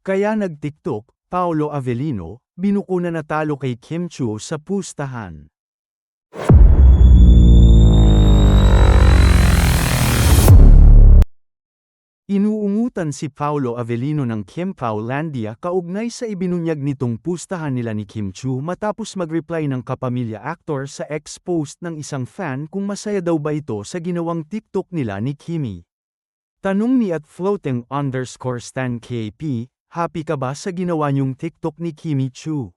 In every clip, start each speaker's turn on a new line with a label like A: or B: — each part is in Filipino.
A: Kaya nag-TikTok, Paolo Avellino, binuko na natalo kay Kim Chu sa pustahan. Inuungutan si Paolo Avellino ng Kim Paulandia kaugnay sa ibinunyag nitong pustahan nila ni Kim Chu matapos mag-reply ng kapamilya actor sa ex-post ng isang fan kung masaya daw ba ito sa ginawang TikTok nila ni Kimi. Tanong ni at floating underscore stan KP, happy ka ba sa ginawa niyong TikTok ni Kimi Chu?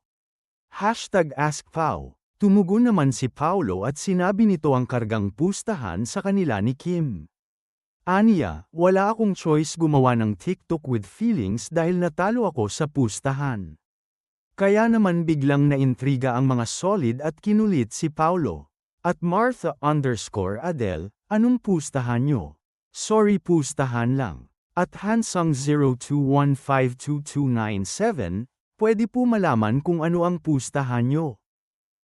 A: Hashtag AskPau. Tumugon naman si Paulo at sinabi nito ang kargang pustahan sa kanila ni Kim. Aniya, wala akong choice gumawa ng TikTok with feelings dahil natalo ako sa pustahan. Kaya naman biglang naintriga ang mga solid at kinulit si Paulo. At Martha underscore Adele, anong pustahan nyo? Sorry pustahan lang. At Hansang 02152297, pwede po malaman kung ano ang pustahan nyo.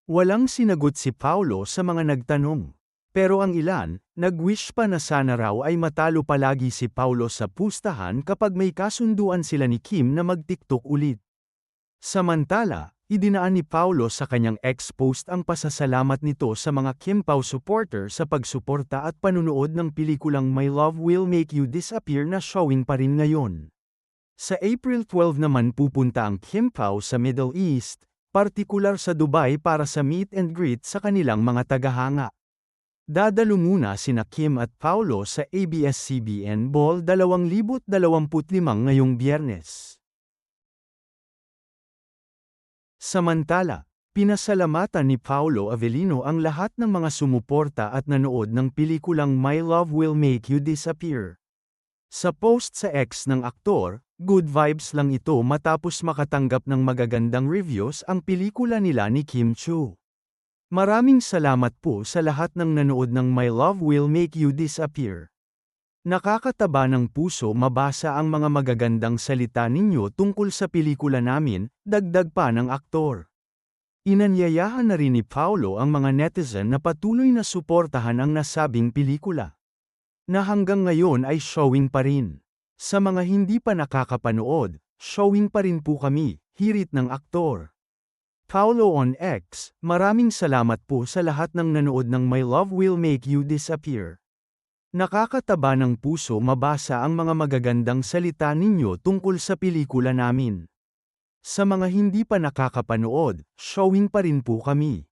A: Walang sinagot si Paulo sa mga nagtanong. Pero ang ilan, nag-wish pa na sana raw ay matalo palagi si Paulo sa pustahan kapag may kasunduan sila ni Kim na mag-TikTok ulit. Samantala, idinaan ni Paulo sa kanyang ex-post ang pasasalamat nito sa mga Kim Pao supporter sa pagsuporta at panunood ng pelikulang My Love Will Make You Disappear na showing pa rin ngayon. Sa April 12 naman pupunta ang Kim Pao sa Middle East, partikular sa Dubai para sa meet and greet sa kanilang mga tagahanga. Dadalo muna sina Kim at Paulo sa ABS-CBN Ball 2025 ngayong biyernes. Samantala, pinasalamatan ni Paulo Avellino ang lahat ng mga sumuporta at nanood ng pelikulang My Love Will Make You Disappear. Sa post sa X ng aktor, good vibes lang ito matapos makatanggap ng magagandang reviews ang pelikula nila ni Kim Chu. Maraming salamat po sa lahat ng nanood ng My Love Will Make You Disappear. Nakakataba ng puso mabasa ang mga magagandang salita ninyo tungkol sa pelikula namin, dagdag pa ng aktor. Inanyayahan na rin ni Paulo ang mga netizen na patuloy na suportahan ang nasabing pelikula. Na hanggang ngayon ay showing pa rin. Sa mga hindi pa nakakapanood, showing pa rin po kami, hirit ng aktor. Paulo on X, maraming salamat po sa lahat ng nanood ng My Love Will Make You Disappear. Nakakataba ng puso mabasa ang mga magagandang salita ninyo tungkol sa pelikula namin. Sa mga hindi pa nakakapanood, showing pa rin po kami.